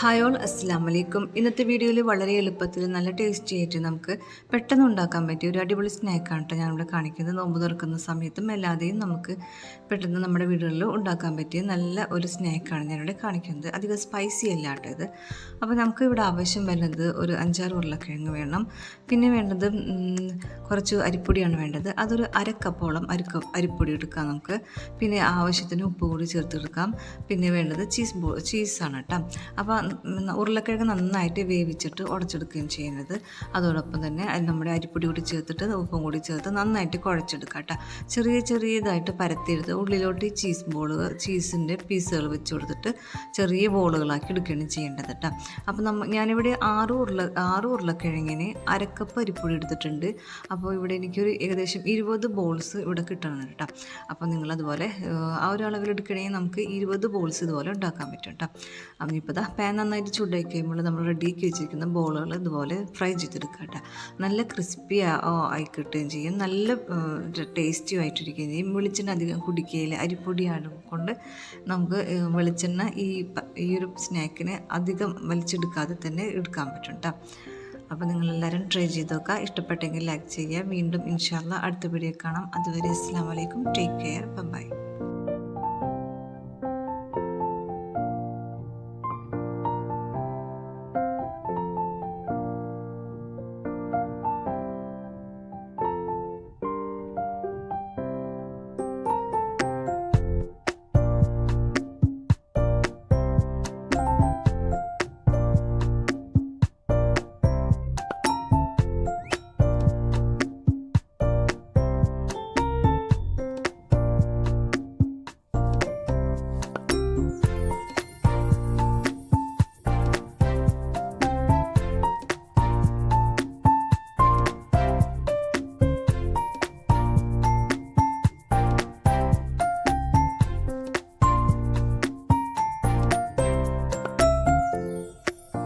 Hi all അസ്സാം വലൈക്കും ഇന്നത്തെ വീഡിയോയിൽ വളരെ എളുപ്പത്തിൽ നല്ല ടേസ്റ്റി ആയിട്ട് നമുക്ക് പെട്ടെന്ന് ഉണ്ടാക്കാൻ പറ്റിയ ഒരു അടിപൊളി സ്നാക്കാണ് കേട്ടോ ഞാനിവിടെ കാണിക്കുന്നത്. നോമ്പ് തുറക്കുന്ന സമയത്തും അല്ലാതെയും നമുക്ക് പെട്ടെന്ന് നമ്മുടെ വീടുകളിൽ ഉണ്ടാക്കാൻ പറ്റിയ നല്ല ഒരു സ്നാക്കാണ് ഞാനിവിടെ കാണിക്കുന്നത്. അധികം സ്പൈസി അല്ല കേട്ടോ ഇത്. അപ്പോൾ നമുക്ക് ഇവിടെ ആവശ്യം വരുന്നത് ഒരു അഞ്ചാറ് ഉരുളക്കിഴങ്ങ് വേണം. പിന്നെ വേണ്ടത് കുറച്ച് അരിപ്പൊടിയാണ് വേണ്ടത്. അതൊരു അരക്കപ്പോളം അരിക്ക അരിപ്പൊടി എടുക്കാം നമുക്ക്. പിന്നെ ആവശ്യത്തിന് ഉപ്പ് കൂടി ചേർത്തെടുക്കാം പിന്നെ വേണ്ടത് ചീസ് ബോ ചീസാണ് കേട്ടോ അപ്പോൾ ഉരുളക്കിഴങ്ങ് നന്നായിട്ട് വേവിച്ചിട്ട് ഉടച്ചെടുക്കുകയും ചെയ്യുന്നത്. അതോടൊപ്പം തന്നെ നമ്മുടെ അരിപ്പൊടി കൂടി ചേർത്തിട്ട് ഉപ്പും കൂടി ചേർത്ത് നന്നായിട്ട് കുഴച്ചെടുക്കുക കേട്ടോ. ചെറിയ ചെറിയതായിട്ട് പരത്തിയെടുത്ത് ഉള്ളിലോട്ട് ഈ ചീസ് ബോളുകൾ ചീസിന്റെ പീസുകൾ വെച്ച് കൊടുത്തിട്ട് ചെറിയ ബോളുകളാക്കി എടുക്കുകയാണ് ചെയ്യേണ്ടത് കേട്ടോ. അപ്പോൾ നമ്മൾ ഞാനിവിടെ ആറ് ഉരുള ആറ് ഉരുളക്കിഴങ്ങിന് അരക്കപ്പ് അരിപ്പൊടി എടുത്തിട്ടുണ്ട്. അപ്പോൾ ഇവിടെ എനിക്കൊരു ഏകദേശം ഇരുപത് ബോൾസ് ഇവിടെ കിട്ടണം കേട്ടോ. അപ്പോൾ നിങ്ങളതുപോലെ ആ ഒരു അളവിൽ എടുക്കണമെങ്കിൽ നമുക്ക് ഇരുപത് ബോൾസ് ഇതുപോലെ ഉണ്ടാക്കാൻ പറ്റും കേട്ടോ. അപ്പം ഇപ്പോൾ ദാ പാൻ നന്നായിട്ട് ചൂടാക്കി കഴിയുമ്പോൾ നമ്മൾ റെഡിയാക്കി വെച്ചിരിക്കുന്ന ബോളുകൾ ഇതുപോലെ ഫ്രൈ ചെയ്തെടുക്കുക കേട്ടോ നല്ല ക്രിസ്പി ആയി കിട്ടുകയും ചെയ്യും. നല്ല ടേസ്റ്റിയും ആയിട്ടിരിക്കുകയും ചെയ്യും. വെളിച്ചെണ്ണ അധികം കുടിക്കുകയില്ല. അരിപ്പൊടി കൊണ്ട് നമുക്ക് വെളിച്ചെണ്ണ ഈ ഈ ഒരു സ്നാക്കിന് അധികം വലിച്ചെടുക്കാതെ തന്നെ എടുക്കാൻ പറ്റും കേട്ടോ അപ്പോൾ നിങ്ങളെല്ലാവരും ട്രൈ ചെയ്ത് നോക്കുക. ഇഷ്ടപ്പെട്ടെങ്കിൽ ലൈക്ക് ചെയ്യുക. വീണ്ടും ഇൻഷാല്ല അടുത്ത വീഡിയോ കാണാം. അതുവരെ അസ്സാം വലൈക്കും ടേക്ക് കെയർ ബൈ